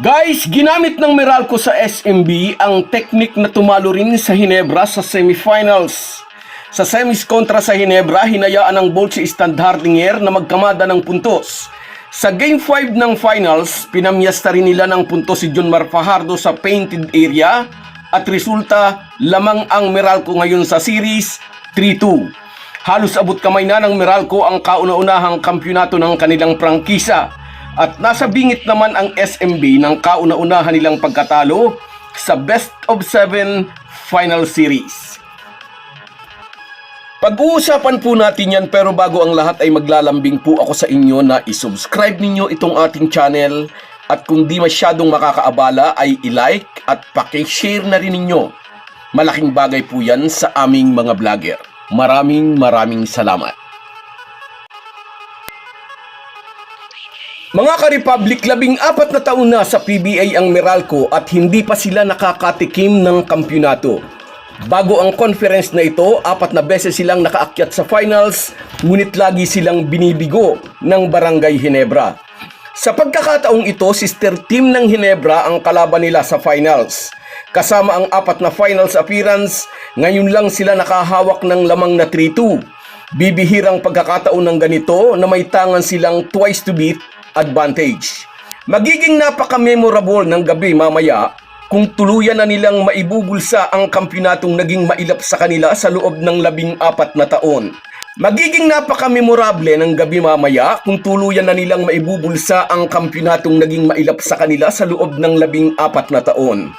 Guys, ginamit ng Meralco sa SMB ang teknik na tumalo rin sa Hinebra sa semifinals. Sa semis kontra sa Hinebra, hinayaan ng Bolt si Standhardinger na magkamada ng puntos. Sa Game 5 ng finals, pinamyasta rin nila ng puntos si John Mar Fajardo sa painted area at resulta lamang ang Meralco ngayon sa series 3-2. Halos abot kamay na ng Meralco ang kauna-unahang kampyonato ng kanilang prangkisa at nasa bingit naman ang SMB ng kauna-unahan nilang pagkatalo sa Best of 7 Final Series. Pag-uusapan po natin yan pero bago ang lahat ay maglalambing po ako sa inyo na isubscribe ninyo itong ating channel at kung di masyadong makakaabala ay i-like at pakishare na rin ninyo. Malaking bagay po yan sa aming mga vlogger. Maraming maraming salamat. Mga ka-Republic, labing apat na taon na sa PBA ang Meralco at hindi pa sila nakakatikim ng kampyonato. Bago ang conference na ito, apat na beses silang nakaakyat sa finals, ngunit lagi silang binibigo ng Barangay Hinebra. Sa pagkakataong ito, sister team ng Hinebra ang kalaban nila sa finals. Kasama ang apat na finals appearance, ngayon lang sila nakahawak ng lamang na 3-2. Bibihirang pagkakataon ng ganito na may tangan silang twice to beat advantage. Magiging napaka-memorable ng gabi mamaya kung tuluyan na nilang maibubulsa ang kampyonatong naging mailap sa kanila sa loob ng labing apat na taon. Magiging napaka-memorable ng gabi mamaya kung tuluyan na nilang maibubulsa ang kampyonatong naging mailap sa kanila sa loob ng labing apat na taon.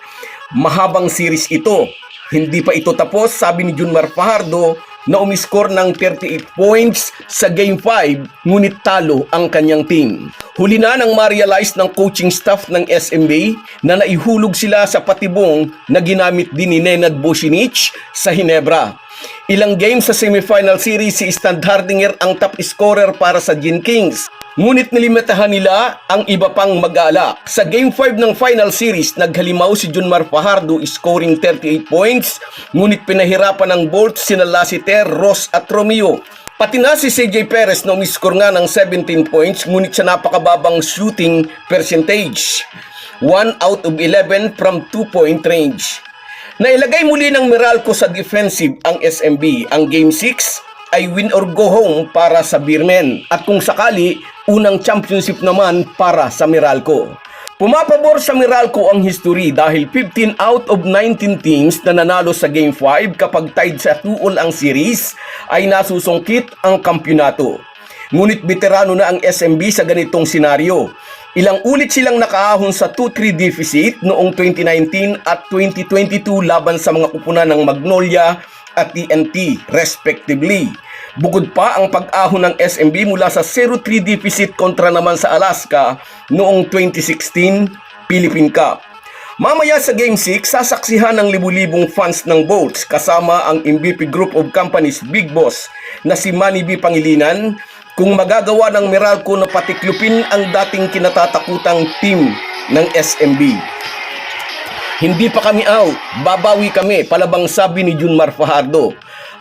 Mahabang series ito. Hindi pa ito tapos, sabi ni Junmar Fajardo na umiskor ng 38 points sa Game 5 ngunit talo ang kanyang team. Huli na nang ma-realize ng coaching staff ng SMB na naihulog sila sa patibong na ginamit din ni Nenad Bosinic sa Hinebra. Ilang games sa semifinal series si Standhardinger ang top scorer para sa Gin Kings. Ngunit nilimitahan nila ang iba pang mag-alak. Sa Game 5 ng final series, naghalimaw si Junmar Fajardo scoring 38 points, ngunit pinahirapan ng Bolt sina Lassiter, Ross at Romeo. Pati na si CJ Perez na umiscore nga ng 17 points, ngunit sa napakababang shooting percentage. 1 out of 11 from 2-point range. Nailagay muli ng Meralco sa defensive ang SMB. Ang Game 6 ay win or go home para sa Beermen at kung sakali, unang championship naman para sa Meralco. Pumapabor sa Meralco ang history dahil 15 out of 19 teams na nanalo sa Game 5 kapag tied sa 2-all ang series ay nasusungkit ang kampyonato. Ngunit veterano na ang SMB sa ganitong senaryo. Ilang ulit silang nakaahon sa 2-3 deficit noong 2019 at 2022 laban sa mga kupunan ng Magnolia at TNT respectively. Bukod pa ang pag-ahon ng SMB mula sa 0-3 deficit kontra naman sa Alaska noong 2016 Philippine Cup. Mamaya sa Game 6, sasaksihan ng libu-libong fans ng Bolts kasama ang MVP Group of Companies Big Boss na si Manny B. Pangilinan kung magagawa ng Meralco na patiklupin ang dating kinatatakutang team ng SMB. Hindi pa kami out, babawi kami, palabang sabi ni Junmar Fajardo.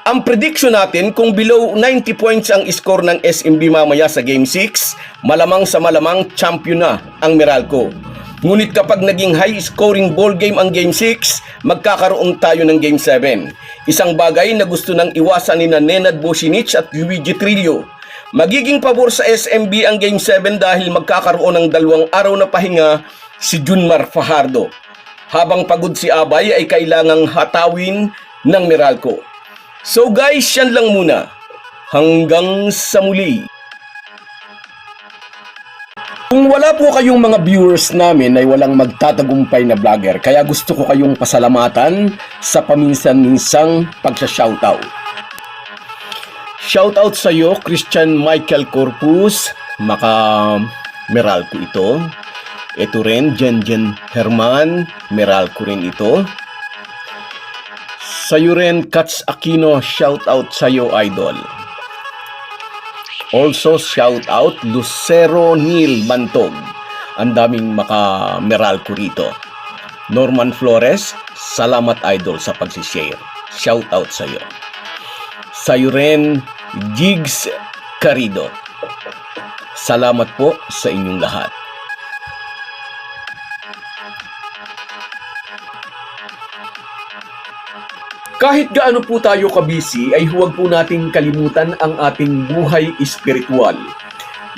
Ang prediction natin kung below 90 points ang score ng SMB mamaya sa Game 6, malamang sa malamang champion na ang Meralco. Ngunit kapag naging high scoring ball game ang Game 6, magkakaroon tayo ng Game 7. Isang bagay na gusto nang iwasan ni Nenad Bosinic at Luigi Trillo. Magiging pabor sa SMB ang Game 7 dahil magkakaroon ng dalawang araw na pahinga si Junmar Fajardo. Habang pagod si Abay ay kailangang hatawin ng Meralco. So guys, yan lang muna. Hanggang sa muli. Kung wala po kayong mga viewers namin ay walang magtatagumpay na vlogger, kaya gusto ko kayong pasalamatan sa paminsan-minsang pagsha-shoutout. Shoutout sa iyo, Christian Michael Corpus, maka Meralco ito. Ito rin, Jen Jen Herman, Meralco rin ito. Sa'yo rin, Kats Aquino, shoutout sa'yo, idol. Also, shout out Lucero Neil Bantog. Ang daming maka Meralco rito. Norman Flores, salamat idol sa pagsishare. Shout out sa iyo. Sa'yo rin, Jigs Carido. Salamat po sa inyong lahat. Kahit gaano po tayo kabisi ay huwag po nating kalimutan ang ating buhay espiritual.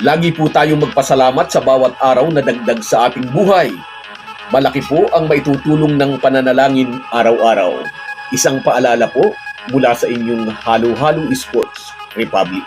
Lagi po tayong magpasalamat sa bawat araw na dagdag sa ating buhay. Malaki po ang maitutulong ng pananalangin araw-araw. Isang paalala po mula sa inyong Halo Halo Sports Republic.